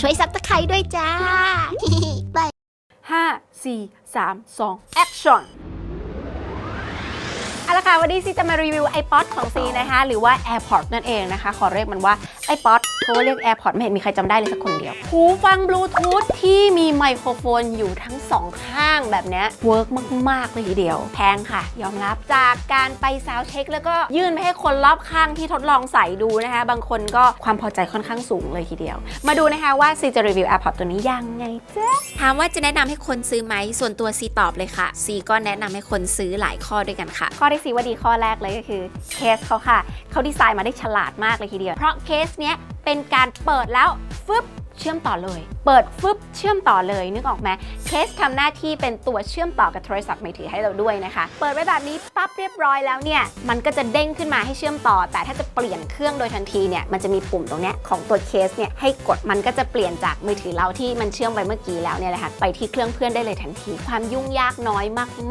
ช่วยซับตะไคร้ด้วยจ้า ไปห้าสี่สามสองแอคชั่นเอาละค่ะวันนี้ซีจะมารีวิว iPod ของซีนะคะ หรือว่า AirPod นั่นเองนะคะ ขอเรียกมันว่า iPod เพราะว่าเรียก AirPod ไม่เห็นมีใครจำได้เลยสักคนเดียว หูฟังบลูทูธที่มีไมโครโฟนอยู่ทั้งสองข้างแบบเนี้ยเวิร์กมาก ๆ เลยทีเดียว แพงค่ะ ยอมรับจากการไปซาวด์เช็ค แล้วก็ยื่นไปให้คนรอบข้างที่ทดลองใส่ดูนะคะ บางคนก็ความพอใจค่อนข้างสูงเลยทีเดียว มาดูนะคะว่าซีจะรีวิว AirPod ตัวนี้ยังไงจ๊ะถามว่าจะแนะนำให้คนซื้อไหมส่วนตัวซีตอบเลยค่ะซีก็แนะนำให้คนซื้อหลายข้อด้วยกันค่ะ ข้อที่สีว่าดีข้อแรกเลยก็คือเคสเขาค่ะเขาดีไซน์มาได้ฉลาดมากเลยทีเดียวเพราะเคสเนี้ยเป็นการเปิดแล้วฟึบ เชื่อมต่อเลย เปิดฟึบเชื่อมต่อเลยนึกออกไหมเคสทำหน้าที่เป็นตัวเชื่อมต่อกับโทรศัพท์มือถือให้เราด้วยนะคะ เปิดไว้แบบนี้ปั๊บเรียบร้อยแล้วเนี่ย มันก็จะเด้งขึ้นมาให้เชื่อมต่อ แต่ถ้าจะเปลี่ยนเครื่องโดยทันทีเนี่ยมันจะมีปุ่มตรงนี้ของตัวเคสเนี่ยให้กดมันก็จะเปลี่ยนจากมือถือเราที่มันเชื่อมไว้เมื่อกี้แล้วเนี่ยแหละค่ะไปที่เครื่องเพื่อนได้เลยทันที ความยุ่งยากน้อย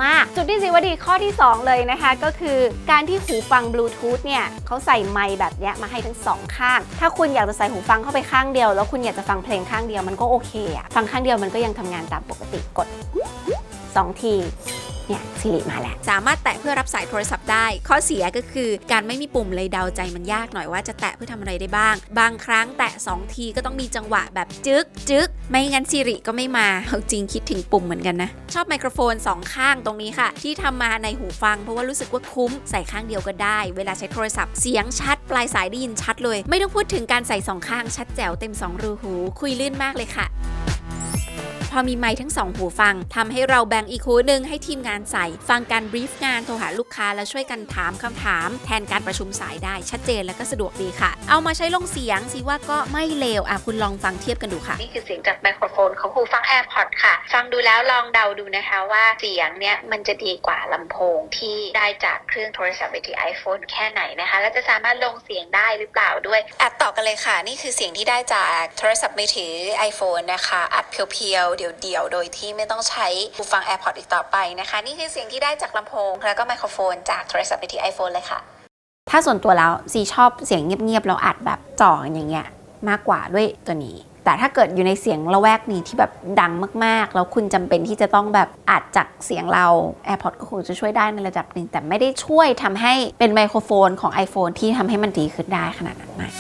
มากๆ จุดที่สีว่าดีข้อที่ 2 เลยนะคะ ก็คือการที่หูฟังบลูทูธเนี่ยเขาใส่ไมค์แบบเนี้ยมาให้ทั้งสองข้าง ถ้าคุณอยากจะใส่หูฟังเข้าไปข้างเดียว แล้วคุณอยากจะฟังังเพลงข้างเดียวมันก็โอเคอะฟังข้างเดียวมันก็ยังทำงานตามปกติกด 2 ที เนี่ยสิริมาแล้วสามารถแตะเพื่อรับสายโทรศัพท์ได้ ข้อเสียก็คือการไม่มีปุ่มเลยเดาใจมันยากหน่อยว่าจะแตะเพื่อทำอะไรได้บ้าง บางครั้งแตะ 2 ทีก็ต้องมีจังหวะแบบจึกจึกไม่งั้นซิริก็ไม่มาเอาจริงคิดถึงปุ่มเหมือนกันนะ ชอบไมโครโฟน 2 ข้างตรงนี้ค่ะ ที่ทำมาในหูฟัง เพราะว่ารู้สึกว่าคุ้มใส่ข้างเดียวก็ได้ เวลาใช้โทรศัพท์เสียงชัด ปลายสายได้ยินชัดเลย ไม่ต้องพูดถึงการใส่สองข้างชัดแจ๋วเต็มสองรูหู คุยลื่นมากเลยค่ะ พอมีไมค์ทั้งสองหูฟังทำให้เราแบ่งอีกหูหนึ่งให้ทีมงานใส่ ฟังการบรีฟงานโทรหาลูกค้าแล้วช่วยกันถามคำถาม แทนการประชุมสายได้ชัดเจนและก็สะดวกดีค่ะ เอามาใช้ลงเสียงสิว่าก็ไม่เลวอะคุณลองฟังเทียบกันดูค่ะ นี่คือเสียงจากไมโครโฟนของหูฟัง AirPods ค่ะ ฟังดูแล้วลองเดาดูนะคะว่าเสียงเนี่ยมันจะดีกว่าลำโพงที่ได้จากเครื่องโทรศัพท์มือถือ iPhone แค่ไหนนะคะ และจะสามารถลงเสียงได้หรือเปล่าด้วยอัด ต่อกันเลยค่ะ นี่คือเสียงที่ได้จากโทรศัพท์มือถือ iPhone นะคะ อัดเพียวๆ เดี่ยวๆ โดยที่ไม่ต้องใช้หูฟัง AirPods อีกต่อไปนะคะ นี่คือเสียงที่ได้จากลำโพง แล้วก็ไมโครโฟนจากโทรศัพท์มือถือ iPhone เลยค่ะ ถ้าส่วนตัวแล้วซีชอบเสียงเงียบๆ แล้วอัดแบบจ่ออย่างเงี้ยมากกว่าด้วยตัวนี้ แต่ถ้าเกิดอยู่ในเสียงละแวกนี้ที่แบบดังมากๆ แล้วคุณจำเป็นที่จะต้องแบบอัดจากเสียงเรา AirPods ก็คงจะช่วยได้ในระดับหนึ่ง แต่ไม่ได้ช่วยทำให้เป็นไมโครโฟนของ iPhone ที่ทำให้มันดีขึ้นได้ขนาดนั้นนะ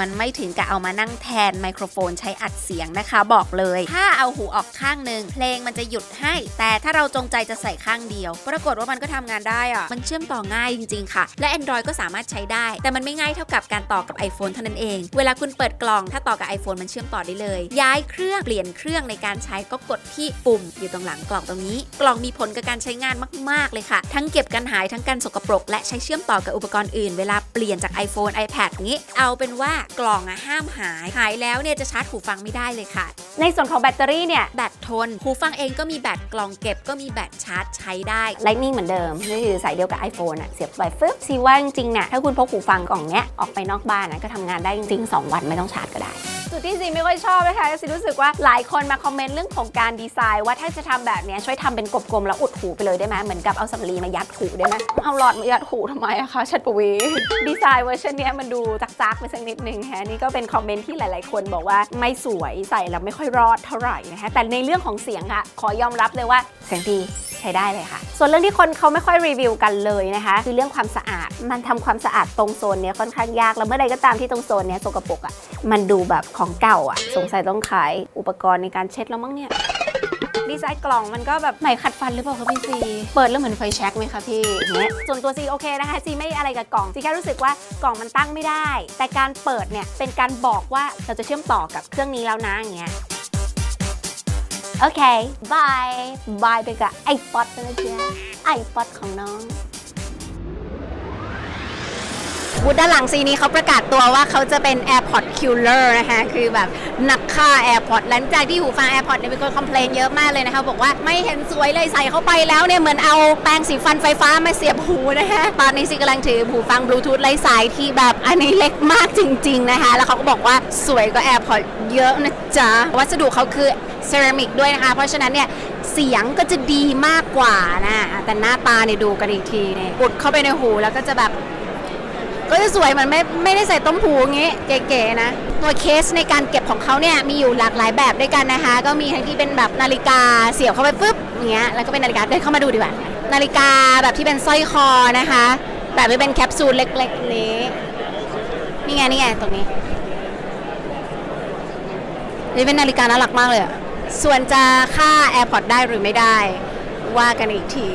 มันไม่ถึงกับเอามานั่งแทนไมโครโฟนใช้อัดเสียงนะคะ บอกเลย ถ้าเอาหูออกข้างหนึ่งเพลงมันจะหยุดให้ แต่ถ้าเราจงใจจะใส่ข้างเดียว ปรากฏว่ามันก็ทำงานได้อะมันเชื่อมต่อง่ายจริง ๆ ค่ะ และ Android ก็สามารถใช้ได้ แต่มันไม่ง่ายเท่ากับการต่อกับ iPhone เท่านั้นเอง เวลาคุณเปิดกล่องถ้าต่อกับ iPhone มันเชื่อมต่อได้เลย ย้ายเครื่องเปลี่ยนเครื่องในการใช้ก็กดที่ปุ่ม อยู่ตรงหลังกล่องตรงนี้ กล่องมีผลกับการใช้งานมาก ๆ เลยค่ะ ทั้งเก็บกันหายทั้งการสกปรก และใช้เชื่อมต่อกับอุปกรณ์อื่นเวลาเปลี่ยนจาก iPhone iPad งี้ เอาเป็นว่ากล่องอะห้ามหาย หายแล้วเนี่ยจะชาร์จหูฟังไม่ได้เลยค่ะ ในส่วนของแบตเตอรี่เนี่ย แบตทนหูฟังเองก็มีแบตกล่องเก็บก็มีแบตชาร์จใช้ได้ Lightning เหมือนเดิมนี่คือสายเดียวกับ iPhone อะเสียบไปฟึบซีว่าจริงๆเนี่ยถ้าคุณพกหูฟังกล่องเนี้ยออกไปนอกบ้านนะก็ทำงานได้จริงๆ 2 วันไม่ต้องชาร์จก็ได้ จุดที่ซีไม่ค่อยชอบนะคะซีรู้สึกว่าหลายคนมาคอมเมนต์เรื่องของการดีไซน์ ว่าถ้าจะทำแบบเนี้ยช่วยทำเป็นกลมๆแล้วอุดหูไปเลยได้ไหมเหมือนกับเอาสำลีมายัดหูได้ไหมเอาหลอดมายัดหูทำไมอะคะชัดปวี ดีไซน์เวอร์ชันเนี้ยมันดูจักๆไปสักนิดนึงฮะนี่ก็เป็นคอมเมนต์ที่หลาย ๆ คนบอกว่าไม่สวยใส่แล้วไม่ค่อยรอดเท่าไหร่นะคะแต่ในเรื่องของเสียงค่ะ ขอยอมรับเลยว่าเสียงดีใช้ได้เลยค่ะ ส่วนเรื่องที่คนเขาไม่ค่อยรีวิวกันเลยนะคะ คือเรื่องความสะอาดมันทำความสะอาดตรงโซนเนี้ยค่อนข้างยากแล้วเมื่อใดก็ตามที่ตรงโซนเนี้ยสกปรกอะ่ะมันดูแบบของเก่าอะ่ะสงสัยต้องขายอุปกรณ์ในการเช็ดแล้วมั้งเนี่ยดีไซน์กล่องมันก็แบบไหมขัดฟันหรือเปล่าคะพี่ซี เปิดแล้วเหมือนไฟแช็กไหมคะพี่อย่างเงี้ยส่วนตัวซีโอเคนะคะซีไม่อะไรกับกล่องซีแค่รู้สึกว่ากล่องมันตั้งไม่ได้ แต่การเปิดเนี่ยเป็นการบอกว่าเราจะเชื่อมต่อกับเครื่องนี้แล้วนะอย่างเงี้ย โอเคบายบายไปกับไอป๊อตนะจ๊ะไอป๊อตของน้อง บูธด้านหลังซีนี้เขาประกาศตัวว่าเขาจะเป็น AirPod Killer นะคะคือแบบนักฆ่า AirPod หลังจากที่หูฟัง AirPod เนี่ยมีคนคอมเพลนเยอะมากเลยนะคะบอกว่าไม่เห็นสวยเลยใส่เข้าไปแล้วเนี่ยเหมือนเอาแปรงสีฟันไฟฟ้ามาเสียบหูนะคะตอนนี้ซีกำลังถือหูฟังบลูทูธไร้สายที่แบบอันนี้เล็กมากจริง ๆนะคะ แล้วเขาก็บอกว่าสวยกว่า AirPod เยอะนะจ๊ะวัสดุเขาคือเซรามิกด้วยนะคะ เพราะฉะนั้นเนี่ยเสียงก็จะดีมากกว่านะ แต่หน้าตาเนี่ยดูกันอีกทีเนี่ยอุดเข้าไปในหูแล้วก็จะแบบ ก็จะสวยเหมือนไม่ไม่ได้ใส่ต้มหูอย่างงี้เก๋ๆนะ ตัวเคสในการเก็บของเขาเนี่ยมีอยู่หลากหลายแบบด้วยกันนะคะ ก็มีทั้งที่เป็นแบบนาฬิกาเสียบเข้าไปปุ๊บอย่างเงี้ยแล้วก็เป็นนาฬิกาเดินเข้ามาดูดีกว่านาฬิกาแบบที่เป็นสร้อยคอนะคะ แบบที่เป็นแคปซูลเล็กๆนี้นี่ไงนี่ไงตรงนี้นี่เป็นนาฬิกาน่ารักมากเลยอะส่วนจะค่า AirPod ได้หรือไม่ได้ ว่ากันอีกที